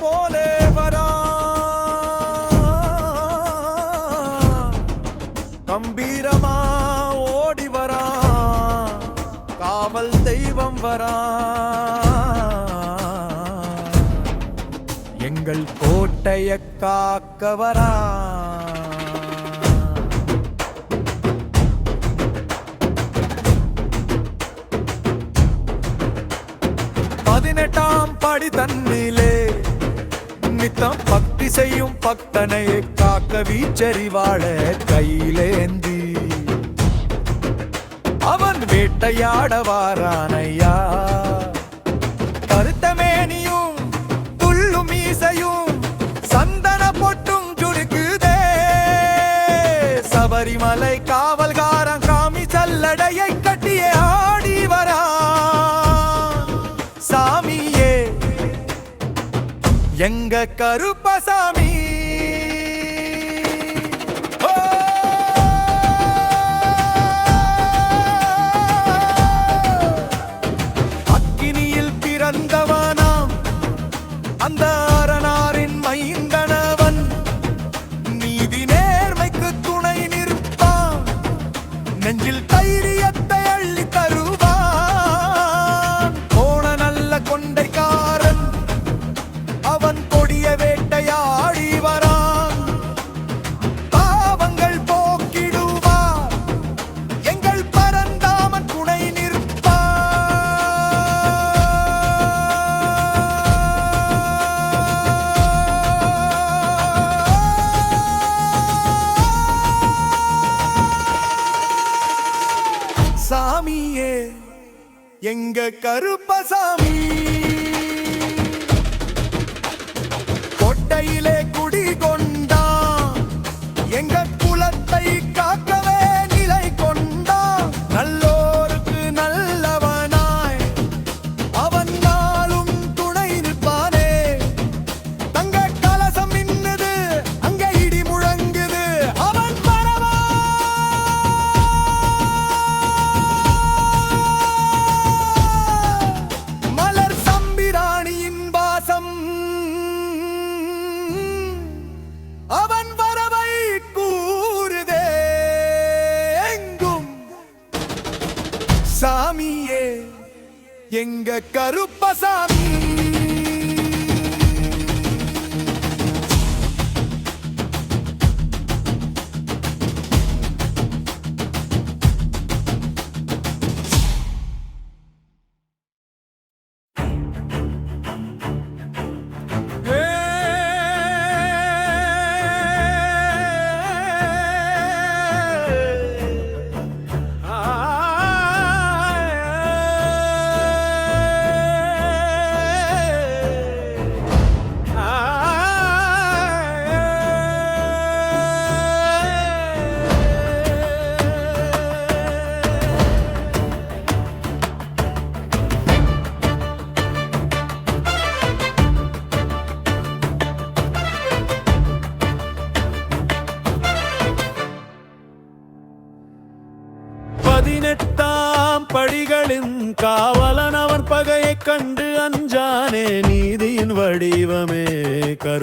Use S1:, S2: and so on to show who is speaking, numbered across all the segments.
S1: போலே வரா. கம்பீரமா ஓடி வரா. காவல் தெய்வம் வரா. எங்கள் கோட்டைய காக்க வரா. பதினெட்டாம் படி தன்னிலே நித்தம் பக்தி செய்யும் பக்தனை காக்க வீச்சறிவாழ கையிலேந்தி. அவன் வேட்டையாட வாரானையா கருத்தமேனியும் துள்ளும் மீசையும் சந்தன பொட்டும் சுடுக்குதே சபரிமலை காவல்காரன் எங்க கருப்பசாமி? சாமியே எங்க கருப்பசாமி. கொட்டையிலே குடி
S2: கொண்டு கருப்பசாமி.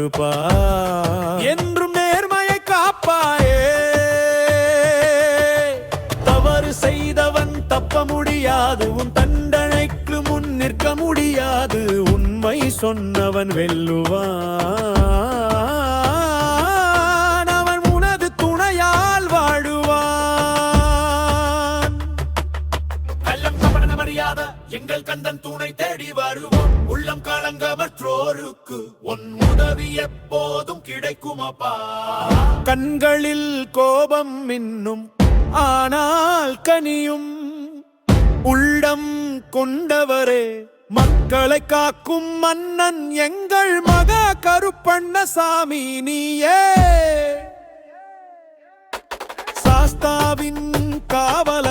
S2: கருப்பா என்றும் நேர்மையை காப்பாயே. தவறு செய்தவன் தப்ப முடியாது. உன் தண்டனைக்கு முன் நிற்க முடியாது. உண்மை சொன்னவன் வெல்லுவான். கந்தன் துணை தேடி வருவோம். உள்ளம் கலங்கவற்றோருக்கு உன் உதவி எப்போதும் கிடைக்கும் அப்பா கண்களில் கோபம் மின்னும் ஆனால் கனியும். உள்ளம் கொண்டவரே மக்களை காக்கும் மன்னன் எங்கள் மக கருப்பண்ண சாமி நீயே. சாஸ்தாவின் காவல்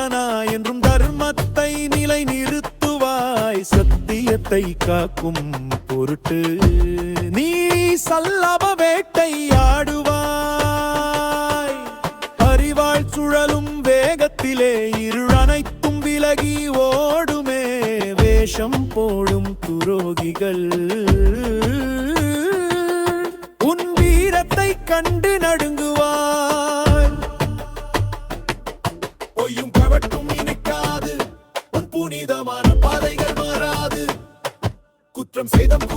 S2: உலகத்தை காக்கும் பொருட்டு நீ சல்லப வேட்டையாடுவாய் அறிவாள் சுழலும் வேகத்திலே இருளனைத்தும் விலகி ஓடுமே. வேஷம் போடும் துரோகிகள். உன் வீரத்தை கண்டு நடுங்குவார் from freedom.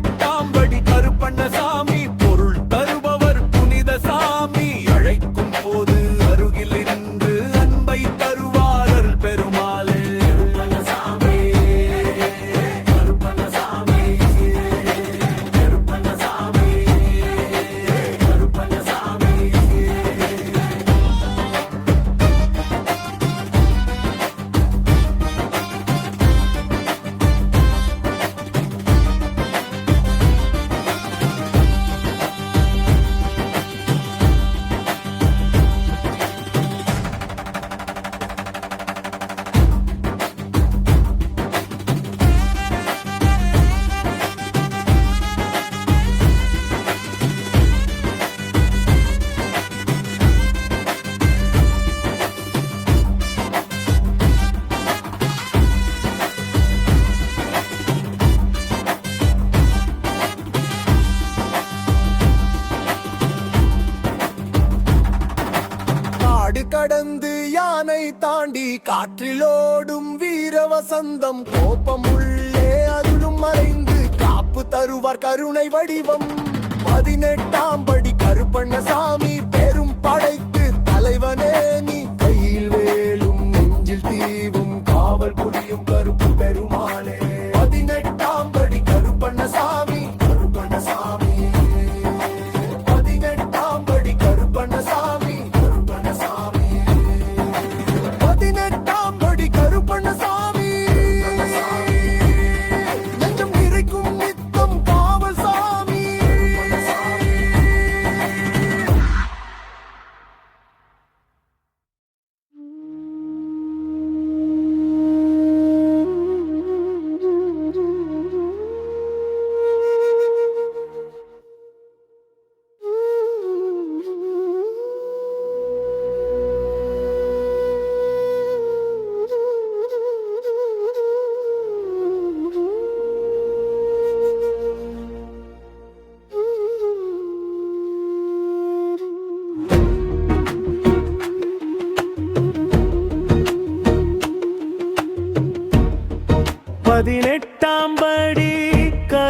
S2: எட்டாம் படி
S3: கருப்பண்ண சாமி
S2: காற்றிலோடும் வீர வசந்தம் கோபம் உள்ளே அருளும் மறைந்து காப்பு தருவார் கருணை வடிவம். பதினெட்டாம் படி கருப்பண்ண சாமி பெரும் படை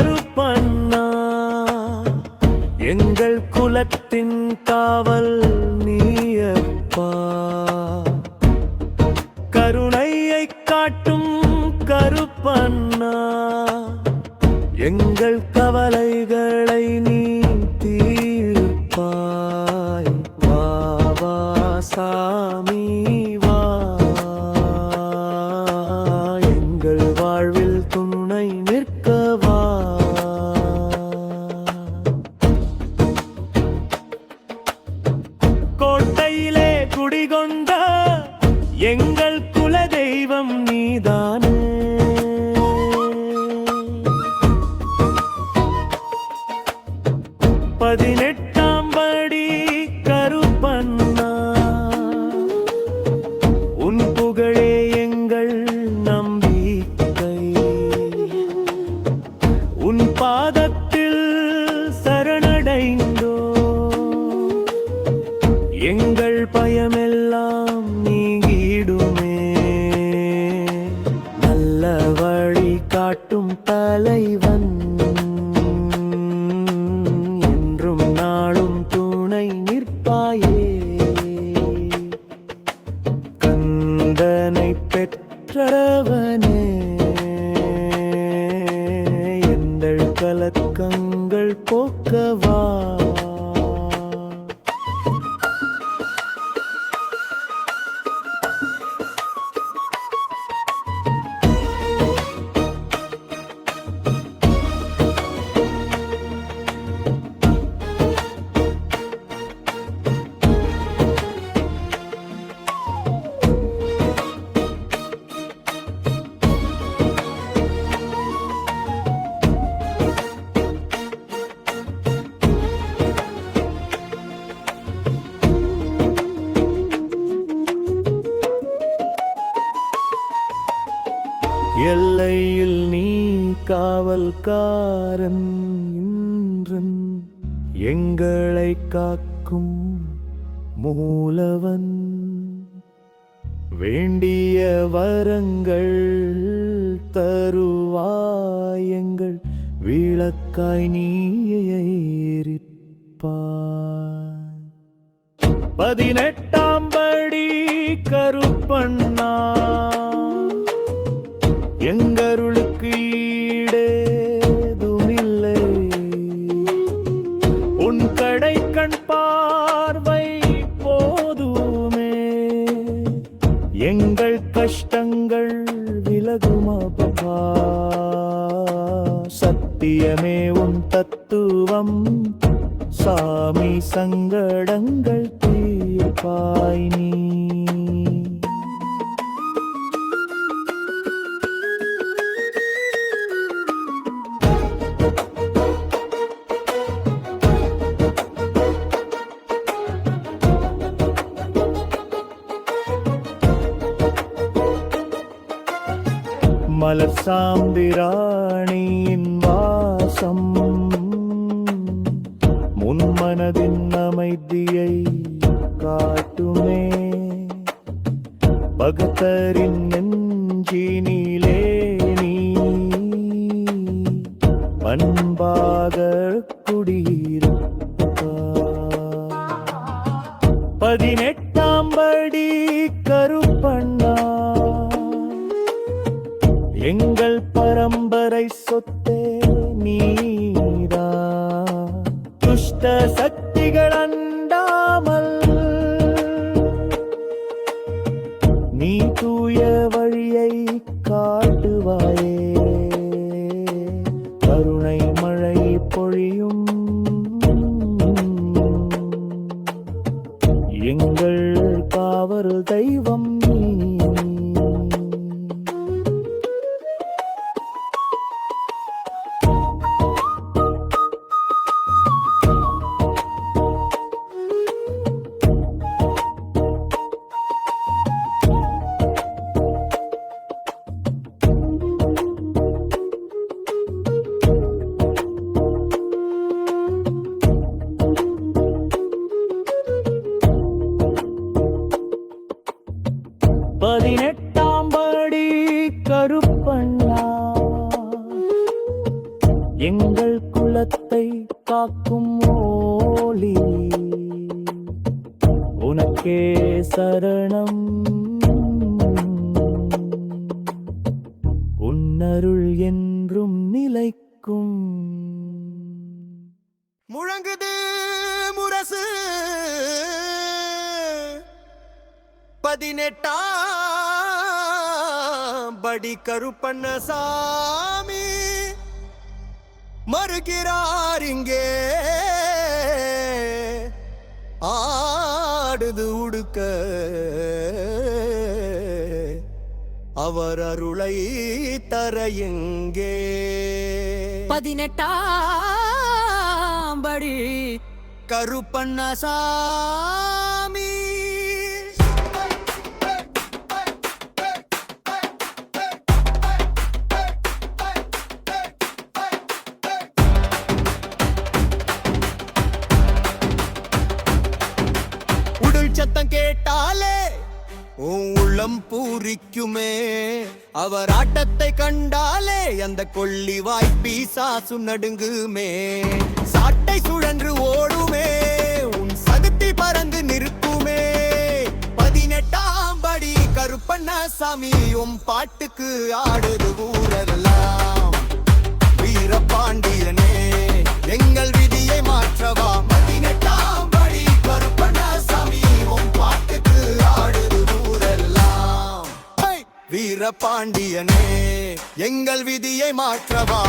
S2: கருப்பண்ணா. எங்கள் குலத்தின் காவல் எங்கள் வரங்கள் தருவாயங்கள் விளக்காய் நீயிருப்பாய் பதினெட்டாம் படி கருப்பண்ணா எங்கருளுக்கு ஈடேதுமில்லை. உன் கடை கண் எங்கள் கஷ்டங்கள் விலகுமப்பா சத்தியமே உன் தத்துவம். சாமி சங்கடங்கள் தீர்ப்பாய் நீ. மலர் சாம்பிராணியின் வாசம். முன்மனதின் அமைதியை காட்டுமே. பகத்தரின் நெஞ்சினிலே நீ. பண்பாக குடியிருப்பாய். பதினெட்டாம் படி கரும் ಪೂರೈಸುತ್ತೆ ನೀರ? ದುಷ್ಟ ಶಕ್ತಿಗಳನ್ನ சரணம். உன்னருள் என்றும் நிலைக்கும்.
S3: முழங்குது முரசு. பதினெட்டாம் படி கருப்பண்ண சாமி மறுகிறார் இங்கே. ஆ ஆடுது உடுக்க. அவர் அருளை தர எங்கே?
S4: பதினெட்டாம் படி.
S3: உன் உள்ளம் பூரிக்குமே. அவர் ஆட்டத்தை கண்டாலே அந்த கொள்ளி வாய்ப்பி சாசு நடுங்குமே. சாட்டை சுழன்று ஓடுமே உன் சதுத்தி பறந்து நிற்குமே. பதினெட்டாம் படி கருப்பண்ண சாமி உன் பாட்டுக்கு ஆடுது ஊரெல்லாம். வீரபாண்டியனே எங்கள் விதியை மாற்றவா? வீரபாண்டியனே எங்கள் விதியை மாற்றவா?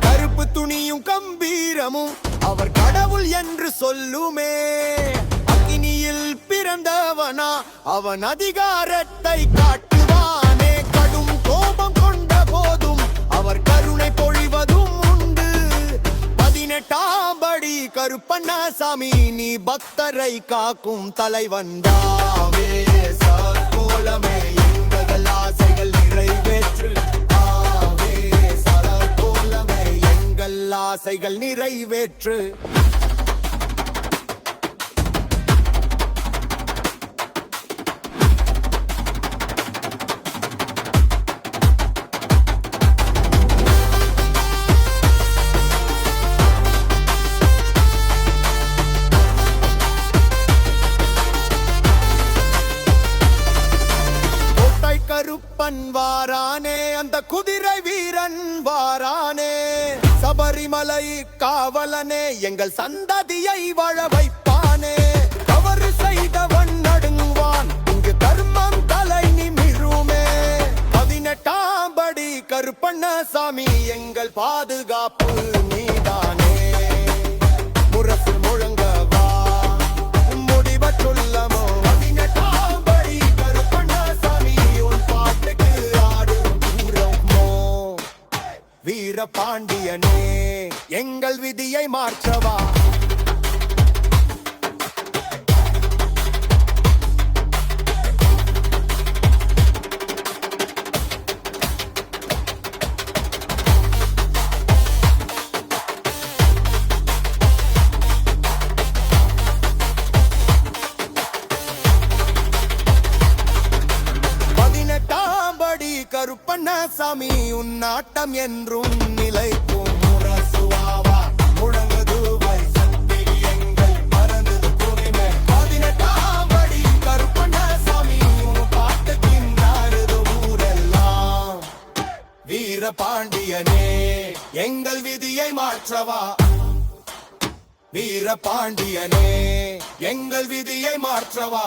S3: கருப்பு துணியும் கம்பீரமும் அவர் கடவுள் என்று சொல்லுமே. அக்னியில் பிறந்தவனா அவன் அதிகாரத்தை காட்ட படி கருப்பண்ணசாமி நீ பக்தரை காக்கும் தலைவன் தாவே. சர்க்கோலமே எங்கள் ஆசைகள் நிறைவேற்று. ஆவே. சரகோலமே எங்கள் ஆசைகள் நிறைவேற்று. கருப்பன் வாரானே அந்த குதிரை வீரன் வாரானே. சபரிமலை காவலனே எங்கள் சந்ததியை வாழ வைப்பானே. தவறு செய்தவன் நடுங்குவான் இங்கு தர்மம் தலை நிமிருமே. பதினெட்டாம் படி கருப்பண்ணசாமி எங்கள் பாதுகாப்பு நீதானே. வீரபாண்டியனே எங்கள் விதியை மாற்றவா? உன் நாட்டம் என்றும் நிலைக்கும். முரசுவாவா முழங்குது வை சக்தி எங்கள் மறந்தது குடிமை பதினெட்டாம் படி கருப்பண்ணசாமி உன் பாட்டுக்கின் நாடுது ஊரெல்லாம். எங்கள் விதியை மாற்றவா? வீரபாண்டியனே எங்கள் விதியை மாற்றவா?